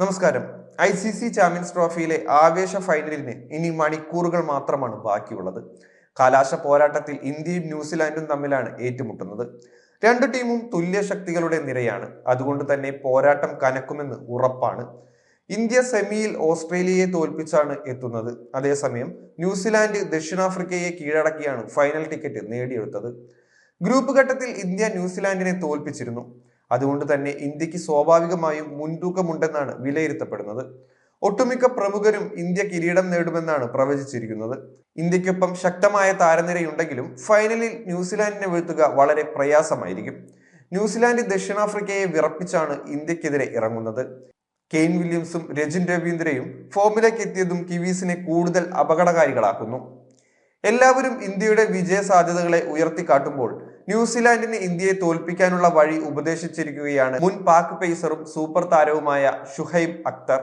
നമസ്കാരം. I C C champions ട്രോഫിയിലെ ആവേശ ഫൈനലിന് ഇനി മണിക്കൂറുകൾ മാത്രമാണ് ബാക്കിയുള്ളത്. കലാശ പോരാട്ടത്തിൽ ഇന്ത്യയും ന്യൂസിലാൻഡും തമ്മിലാണ് ഏറ്റുമുട്ടുന്നത്. രണ്ടു ടീമും തുല്യ ശക്തികളുടെ നിരയാണ്. അതുകൊണ്ട് തന്നെ പോരാട്ടം കനക്കുമെന്ന് ഉറപ്പാണ്. ഇന്ത്യ സെമിയിൽ ഓസ്ട്രേലിയയെ തോൽപ്പിച്ചാണ് എത്തുന്നത്. അതേസമയം ന്യൂസിലാൻഡ് ദക്ഷിണാഫ്രിക്കയെ കീഴടക്കിയാണ് ഫൈനൽ ടിക്കറ്റ് നേടിയെടുത്തത്. ഗ്രൂപ്പ് ഘട്ടത്തിൽ ഇന്ത്യ ന്യൂസിലാൻഡിനെ തോൽപ്പിച്ചിരുന്നു. അതുകൊണ്ട് തന്നെ ഇന്ത്യയ്ക്ക് സ്വാഭാവികമായും മുൻതൂക്കമുണ്ടെന്നാണ് വിലയിരുത്തപ്പെടുന്നത്. ഒട്ടുമിക്ക പ്രമുഖരും ഇന്ത്യ കിരീടം നേടുമെന്നാണ് പ്രവചിച്ചിരിക്കുന്നത്. ഇന്ത്യക്കൊപ്പം ശക്തമായ താരനിരയുണ്ടെങ്കിലും ഫൈനലിൽ ന്യൂസിലാൻഡിനെ വീഴ്ത്തുക വളരെ പ്രയാസമായിരിക്കും. ന്യൂസിലാൻഡ് ദക്ഷിണാഫ്രിക്കയെ വിറപ്പിച്ചാണ് ഇന്ത്യക്കെതിരെ ഇറങ്ങുന്നത്. കെയിൻ വില്യംസും രജിൻ രവീന്ദ്രയും ഫോമിലേക്ക് എത്തിയതും കിവീസിനെ കൂടുതൽ അപകടകാരികളാക്കുന്നു. എല്ലാവരും ഇന്ത്യയുടെ വിജയ സാധ്യതകളെ ഉയർത്തിക്കാട്ടുമ്പോൾ ന്യൂസിലാൻഡിന് ഇന്ത്യയെ തോൽപ്പിക്കാനുള്ള വഴി ഉപദേശിച്ചിരിക്കുകയാണ് മുൻ പാക് പേസറും സൂപ്പർ താരവുമായ ഷുഹൈബ് അക്തർ.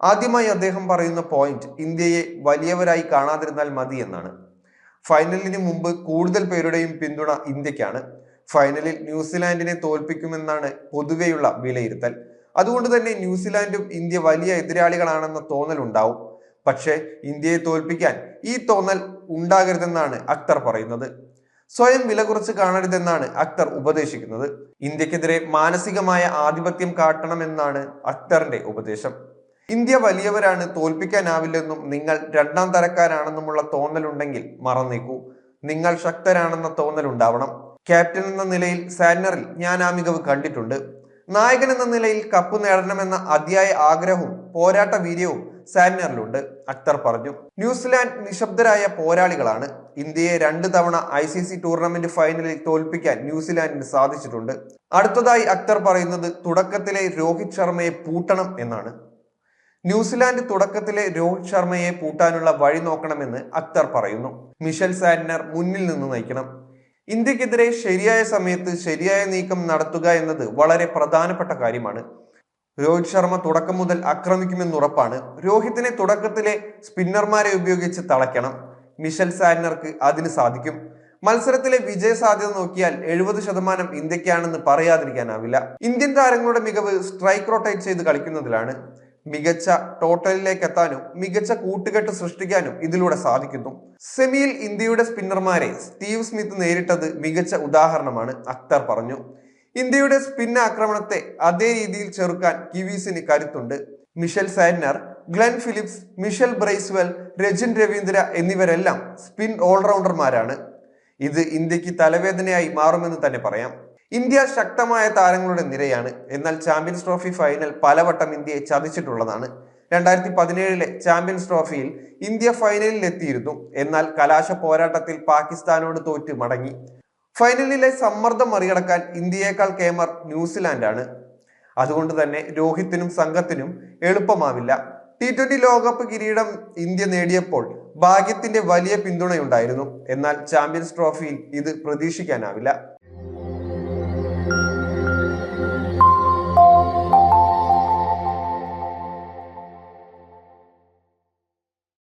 ആദ്യമായി അദ്ദേഹം പറയുന്ന പോയിന്റ് ഇന്ത്യയെ വലിയവരായി കാണാതിരുന്നാൽ മതി എന്നാണ്. ഫൈനലിന് മുമ്പ് കൂടുതൽ പേരുടെയും പിന്തുണ ഇന്ത്യക്കാണ്. ഫൈനലിൽ ന്യൂസിലാൻഡിനെ തോൽപ്പിക്കുമെന്നാണ് പൊതുവെയുള്ള വിലയിരുത്തൽ. അതുകൊണ്ട് തന്നെ ന്യൂസിലാൻഡും ഇന്ത്യ വലിയ എതിരാളികളാണെന്ന തോന്നലുണ്ടാവും പക്ഷേ ഇന്ത്യയെ തോൽപ്പിക്കാൻ ഈ തോന്നൽ ഉണ്ടാകരുതെന്നാണ് അക്തർ പറയുന്നത്. സ്വയം വില കുറച്ച് കാണരുതെന്നാണ് അക്തർ ഉപദേശിക്കുന്നത്. ഇന്ത്യക്കെതിരെ മാനസികമായ ആധിപത്യം കാട്ടണമെന്നാണ് അക്തറിന്റെ ഉപദേശം. ഇന്ത്യ വലിയവരാണ് തോൽപ്പിക്കാനാവില്ലെന്നും നിങ്ങൾ രണ്ടാം തരക്കാരാണെന്നുമുള്ള തോന്നലുണ്ടെങ്കിൽ മറന്നേക്കൂ. നിങ്ങൾ ശക്തരാണെന്ന തോന്നൽ ഉണ്ടാവണം ക്യാപ്റ്റൻ എന്ന നിലയിൽ സാന്നറിൽ ഞാൻ ആ മികവ് കണ്ടിട്ടുണ്ട്. നായകൻ എന്ന നിലയിൽ കപ്പ് നേടണമെന്ന അതിയായ ആഗ്രഹവും പോരാട്ട വീര്യവും സാന്നറിലുണ്ട് അക്തർ പറഞ്ഞു. ന്യൂസിലാൻഡ് നിശബ്ദരായ പോരാളികളാണ് ഇന്ത്യയെ രണ്ട് തവണ ഐ സി സി ടൂർണമെന്റ് ഫൈനലിൽ തോൽപ്പിക്കാൻ ന്യൂസിലാൻഡിന് സാധിച്ചിട്ടുണ്ട്. അടുത്തതായി അക്തർ പറയുന്നത് തുടക്കത്തിലെ രോഹിത് ശർമ്മയെ പൂട്ടണം എന്നാണ്. ന്യൂസിലാൻഡ് തുടക്കത്തിലെ രോഹിത് ശർമ്മയെ പൂട്ടാനുള്ള വഴി നോക്കണമെന്ന് അക്തർ പറയുന്നു. മിഷൽ സാന്നർ മുന്നിൽ നിന്ന് നയിക്കണം. ഇന്ത്യക്കെതിരെ ശരിയായ സമയത്ത് ശരിയായ നീക്കം നടത്തുക എന്നത് വളരെ പ്രധാനപ്പെട്ട കാര്യമാണ്. രോഹിത് ശർമ്മ തുടക്കം മുതൽ ആക്രമിക്കുമെന്ന് ഉറപ്പാണ്. രോഹിത്തിനെ തുടക്കത്തിലെ സ്പിന്നർമാരെ ഉപയോഗിച്ച് തളയ്ക്കണം. മിഷൽ സാഡ്നർക്ക് അതിന് സാധിക്കും. മത്സരത്തിലെ വിജയ സാധ്യത നോക്കിയാൽ എഴുപത് ശതമാനം ഇന്ത്യക്കാണെന്ന് പറയാതിരിക്കാനാവില്ല. ഇന്ത്യൻ താരങ്ങളുടെ മികവ് സ്ട്രൈക്ക് റൊട്ടേറ്റ് ചെയ്ത് കളിക്കുന്നതിലാണ്. മികച്ച ടോട്ടലിലേക്ക് എത്താനും മികച്ച കൂട്ടുകെട്ട് സൃഷ്ടിക്കാനും ഇതിലൂടെ സാധിക്കുന്നു. സെമിയിൽ ഇന്ത്യയുടെ സ്പിന്നർമാരെ സ്റ്റീവ് സ്മിത്ത് നേരിട്ടത് മികച്ച ഉദാഹരണമാണ് അക്തർ പറഞ്ഞു. ഇന്ത്യയുടെ സ്പിൻ ആക്രമണത്തെ അതേ രീതിയിൽ ചെറുക്കാൻ കിവീസിന് കരുത്തുണ്ട്. Mitchell Santner Glenn Phillips Michael Bracewell Rachin Ravindra എന്നിവരെല്ലാം spin ഓൾറൗണ്ടർമാരാണ് ഇത് ഇന്ത്യയ്ക്ക് തലവേദനയായി മാറുമെന്ന് തന്നെ പറയാം. ഇന്ത്യ ശക്തമായ താരങ്ങളുടെ നിരയാണ്. എന്നാൽ ചാമ്പ്യൻസ് ട്രോഫി ഫൈനൽ പലവട്ടം ഇന്ത്യയെ ചതിച്ചിട്ടുള്ളതാണ്. രണ്ടായിരത്തി പതിനേഴിലെ ചാമ്പ്യൻസ് ട്രോഫിയിൽ ഇന്ത്യ ഫൈനലിൽ എത്തിയിരുന്നു എന്നാൽ കലാശ പോരാട്ടത്തിൽ പാകിസ്ഥാനോട് തോറ്റ് മടങ്ങി. ഫൈനലിലെ സമ്മർദ്ദം മറികടക്കാൻ ഇന്ത്യയേക്കാൾ കേമർ ന്യൂസിലാൻഡാണ്. അതുകൊണ്ട് തന്നെ രോഹിത്തിനും സംഘത്തിനും എളുപ്പമാവില്ല. ടി ട്വന്റി ലോകകപ്പ് കിരീടം ഇന്ത്യ നേടിയപ്പോൾ ഭാഗ്യത്തിന്റെ വലിയ പിന്തുണയുണ്ടായിരുന്നു. എന്നാൽ ചാമ്പ്യൻസ് ട്രോഫിയിൽ ഇത് പ്രതീക്ഷിക്കാനാവില്ല.